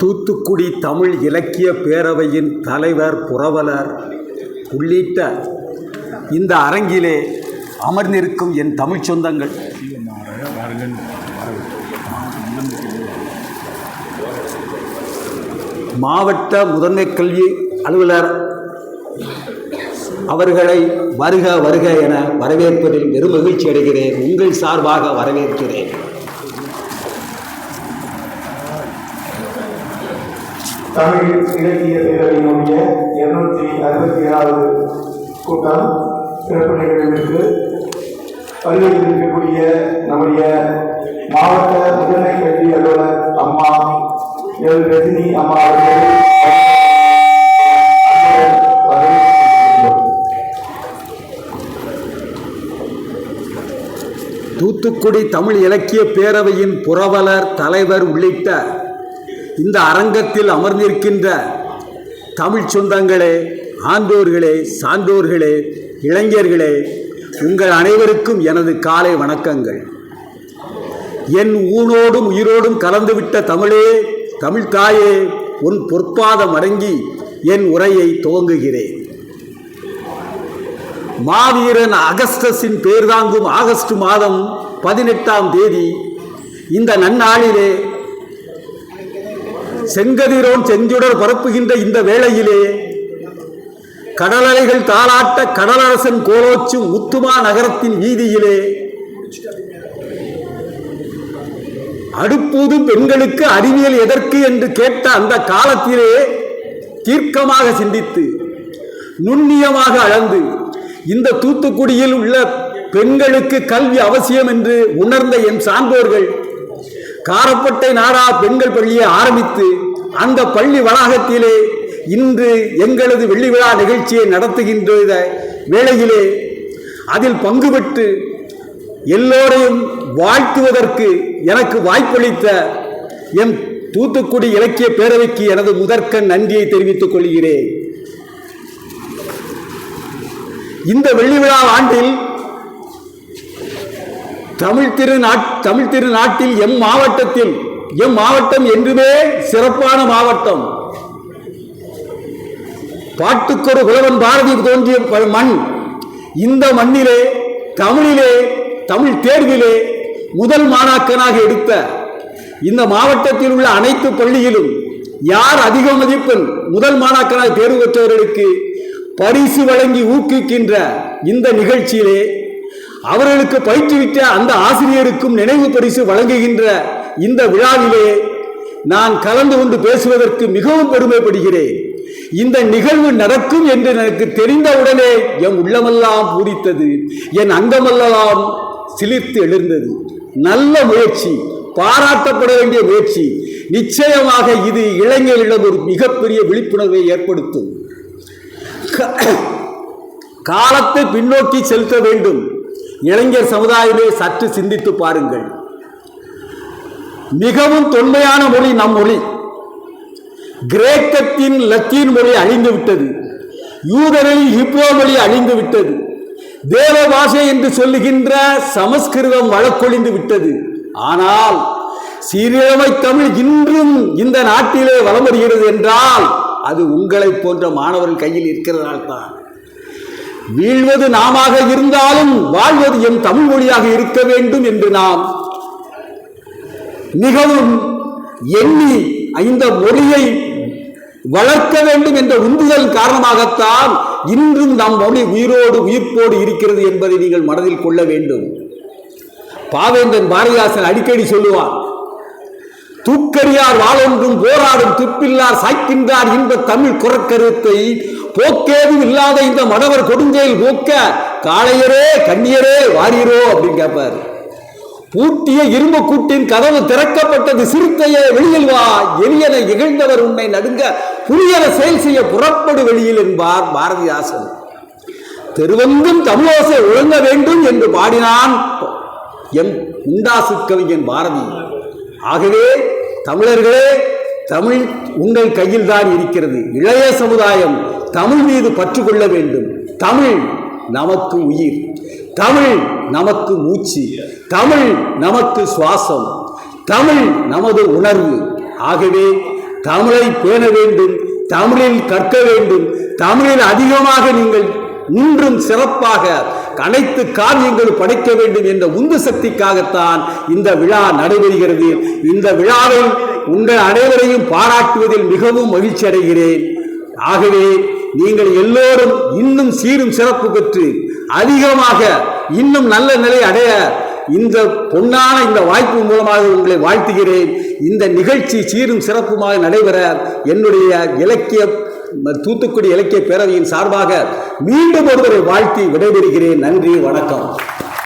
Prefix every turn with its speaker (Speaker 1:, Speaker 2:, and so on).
Speaker 1: தூத்துக்குடி தமிழ் இலக்கிய பேரவையின் தலைவர் புரவலர் உள்ளிட்ட இந்த அரங்கிலே அமர்ந்திருக்கும் என் தமிழ்ச் சொந்தங்கள். மாவட்ட முதன்மை கல்வி அலுவலர் அவர்களை வருக வருக என வரவேற்பதில் பெரும் மகிழ்ச்சி அடைகிறேன். உங்கள் சார்பாக வரவேற்கிறேன்.
Speaker 2: தமிழ் இலக்கிய பேரவையினுடைய இருநூற்றி அறுபத்தி ஏழாவது கூட்டம் சிறப்பு நிகழ்விற்கு வருகையில் இருக்கக்கூடிய நம்முடைய மாவட்ட முதன்மை கல்வி அலுவலர் அம்மா எல். ரஜினி அம்மா அவர்கள்
Speaker 1: தூத்துக்குடி தமிழ் இலக்கிய பேரவையின் புரவலர் தலைவர் உள்ளிட்ட இந்த அரங்கத்தில் அமர்ந்திருக்கின்ற தமிழ் சொந்தங்களே ஆண்டோர்களே சான்றோர்களே இளைஞர்களே உங்கள் அனைவருக்கும் எனது காலை வணக்கங்கள். என் ஊனோடும் உயிரோடும் கலந்துவிட்ட தமிழே தமிழ் தாயே உன் பொற்பாதம் அடங்கி என் உரையை துவங்குகிறேன். மாவீரன் அகஸ்டஸின் பேர்தாங்கும் ஆகஸ்ட் மாதம் பதினெட்டாம் தேதி இந்த நன்னாளிலே செங்கதிரோன் செஞ்சுடர் பரப்புகின்ற இந்த வேளையிலே கடலலைகள் தாளாட்ட கடலரசன் கோலோச்சும் உத்துமா நகரத்தின் வீதியிலே அடுப்பூது பெண்களுக்கு அறிவியல் எதற்கு என்று கேட்ட அந்த காலத்திலே தீர்க்கமாக சிந்தித்து நுண்ணியமாக அளந்து இந்த தூத்துக்குடியில் உள்ள பெண்களுக்கு கல்வி அவசியம் என்று உணர்ந்த என் சான்றோர்கள் காரப்பட்டை நாடா பெண்கள் பள்ளியை ஆரம்பித்து அந்த பள்ளி வளாகத்திலே இன்று எங்களது வெள்ளி விழா நிகழ்ச்சியை நடத்துகின்ற வேளையிலே அதில் பங்கு பெற்று எல்லோரையும் வாழ்த்துவதற்கு எனக்கு வாய்ப்பளித்த என் தூத்துக்குடி இலக்கிய பேரவைக்கு எனது முதற்கண் நன்றியை தெரிவித்துக் கொள்கிறேன். இந்த வெள்ளி விழா ஆண்டில் தமிழ் திருநாட் தமிழ் திருநாட்டில் எம் மாவட்டத்தில் எம் மாவட்டம் என்றுமே சிறப்பான மாவட்டம். பாட்டுக்கொரு குலவன் பாரதி தோன்றிய மண். இந்த மண்ணிலே தமிழிலே தமிழ் தேர்விலே முதல் மாணாக்கனாக எடுத்த இந்த மாவட்டத்தில் உள்ள அனைத்து பள்ளியிலும் யார் அதிக மதிப்பெண் முதல் மாணாக்கனாக தேர்வு பெற்றவர்களுக்கு பரிசு வழங்கி ஊக்குவிக்கின்ற இந்த நிகழ்ச்சியிலே அவர்களுக்கு பயிற்றுவித்த அந்த ஆசிரியருக்கும் நினைவு பரிசு வழங்குகின்ற இந்த விழாவிலே நான் கலந்து கொண்டு பேசுவதற்கு மிகவும் பெருமைப்படுகிறேன். இந்த நிகழ்வு நடக்கும் என்று எனக்கு தெரிந்தவுடனே என் உள்ளமெல்லாம் பூரித்தது. என் அங்கமெல்லாம் சிலிர்த்து எழுந்தது. நல்ல முயற்சி பாராட்டப்பட வேண்டிய முயற்சி. நிச்சயமாக இது இளைஞர்களிடம் ஒரு மிகப்பெரிய விழிப்புணர்வை ஏற்படுத்தும். காலத்தை பின்னோக்கி செலுத்த வேண்டும். இளைஞர் சமுதாயமே சற்று சிந்தித்து பாருங்கள். மிகவும் தொன்மையான மொழி நம் மொழி. கிரேக்கத்தின் லத்தீன் மொழி அழிந்து விட்டது. யூதரில் ஹிப்ரோ மொழி அழிந்து விட்டது. தேவ பாஷை என்று சொல்லுகின்ற சமஸ்கிருதம் வழக்கொழிந்து விட்டது. ஆனால் சீரழமை தமிழ் இன்றும் இந்த நாட்டிலே வலம் வருகிறது என்றால் அது உங்களைப் போன்ற மாணவர்கள் கையில் இருக்கிறதால் தான் வீழ்வது நாமாக இருந்தாலும் வாழ்வது என் தமிழ் மொழியாக இருக்க வேண்டும் என்று நாம் மிகவும் எண்ணி இந்த மொழியை வளர்க்க வேண்டும் என்ற உந்துதல் காரணமாகத்தான் இன்றும் நம் மொழி உயிரோடு உயிர்ப்போடு இருக்கிறது என்பதை நீங்கள் மனதில் கொள்ள வேண்டும். பாவேந்தன் பாரதிதாசன் அடிக்கடி சொல்லுவார் தூக்கறியார் வாழொன்றும் போராடும் துப்பில்லார் சாய்க்கின்றார் இன்ப தமிழ் குரக்கருத்தை போக்கேதும் இல்லாத இந்த மடவர் கொடுஞ்செயல் போக்க காளையரே கண்ணியரே வாரியரோ அப்படின்னு கேட்பார் பூட்டிய இரும்பு கூட்டின் கதவு திறக்கப்பட்டது சிறுத்தையே வெளியில் வா எளியனை இகழ்ந்தவர் உன்னை நடுங்க புரியன செயல் செய்ய புறப்படு வெளியில் என்பார் பாரதிதாசன். தெருவெங்கும் தமிழோசை ஒழுங்க வேண்டும் என்று பாடினான் எம். உண்டாசு கவிஞன் பாரதி. ஆகவே தமிழர்களே தமிழ் உங்கள் கையில் தான் இருக்கிறது. இளைய சமுதாயம் தமிழ் மீது பற்று கொள்ள வேண்டும். தமிழ் நமக்கு உயிர். தமிழ் நமக்கு மூச்சு. தமிழ் நமக்கு சுவாசம். தமிழ் நமது உணர்வு. ஆகவே தமிழை பேண வேண்டும் தமிழில் கற்க வேண்டும் தமிழில் அதிகமாக நீங்கள் இன்றும் சிறப்பாக அனைத்து காரியங்கள் படைக்க வேண்டும் என்ற உந்து சக்திக்காகத்தான் இந்த விழா நடைபெறுகிறது. இந்த விழாவில் உங்கள் அனைவரையும் பாராட்டுவதில் மிகவும் மகிழ்ச்சி அடைகிறேன் ஆகவே நீங்கள் எல்லோரும் இன்னும் சீரும் சிறப்பு பெற்று அதிகமாக இன்னும் நல்ல நிலை அடைய இந்த பொன்னான இந்த வாய்ப்பு மூலமாக உங்களை வாழ்த்துகிறேன். இந்த நிகழ்ச்சி சீரும் சிறப்புமாக நடைபெற என்னுடைய இலக்கிய தூத்துக்குடி இலக்கிய பேரவையின் சார்பாக மீண்டும் ஒருவரை வாழ்த்தி விடைபெறுகிறேன். நன்றி வணக்கம்.